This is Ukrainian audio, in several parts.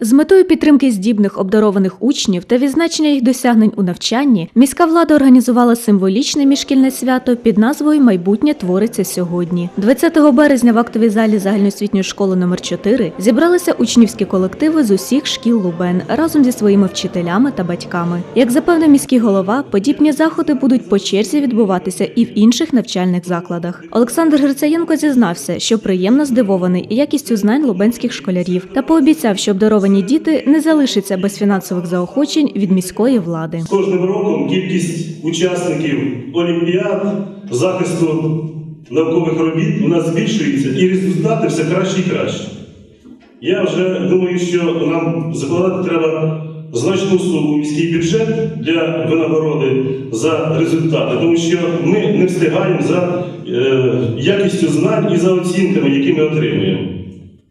З метою підтримки здібних обдарованих учнів та відзначення їх досягнень у навчанні, міська влада організувала символічне міжшкільне свято під назвою Майбутнє твориться сьогодні. 20 березня в актовій залі загальноосвітньої школи номер 4 зібралися учнівські колективи з усіх шкіл Лубен разом зі своїми вчителями та батьками. Як запевнив міський голова, подібні заходи будуть по черзі відбуватися і в інших навчальних закладах. Олександр Грицаєнко зізнався, що приємно здивований якістю знань лубенських школярів та пообіцяв, що обдаровані діти не залишаться без фінансових заохочень від міської влади. З кожним роком кількість учасників олімпіад, захисту наукових робіт у нас збільшується, і результати все краще і краще. Я вже думаю, що нам закладати треба значну суму міський бюджет для винагороди за результати, тому що ми не встигаємо за е, якістю знань і за оцінками, які ми отримуємо.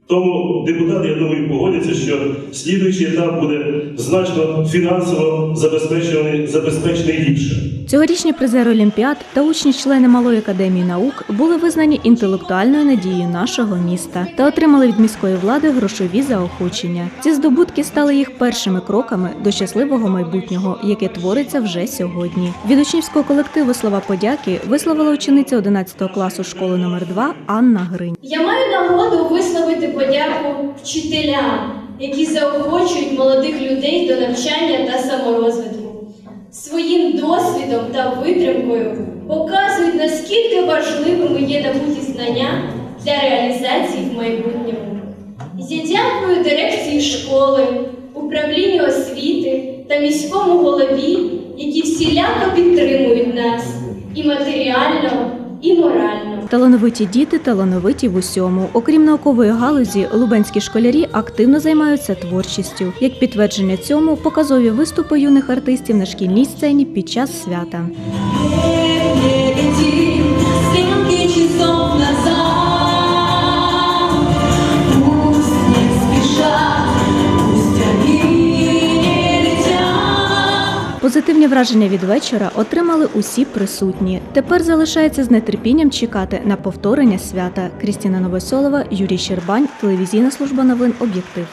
Тому депутати, я думаю, погодяться, що слідуючий етап буде значно фінансово забезпечений, забезпечений ліпше. Цьогорічні призери Олімпіад та учні-члени Малої академії наук були визнані інтелектуальною надією нашого міста та отримали від міської влади грошові заохочення. Ці здобутки стали їх першими кроками до щасливого майбутнього, яке твориться вже сьогодні. Від учнівського колективу слова подяки висловила учениця 11 класу школи номер 2 Анна Гринь. Я маю нагоду висловити подяку вчителям, які заохочують молодих людей до навчання та саморозвитку. Своїм досвідом та витримкою показують, наскільки важливими є набуті знання для реалізації в майбутньому. Я дякую дирекції школи, управлінню освіти та міському голові, які всіляко підтримують нас і матеріально, морально. Талановиті діти талановиті в усьому. Окрім наукової галузі, лубенські школярі активно займаються творчістю. Як підтвердження цьому, показові виступи юних артистів на шкільній сцені під час свята. Позитивні враження від вечора отримали усі присутні. Тепер залишається з нетерпінням чекати на повторення свята. Крістіна Новосолова, Юрій Щербань, телевізійна служба новин Об'єктив.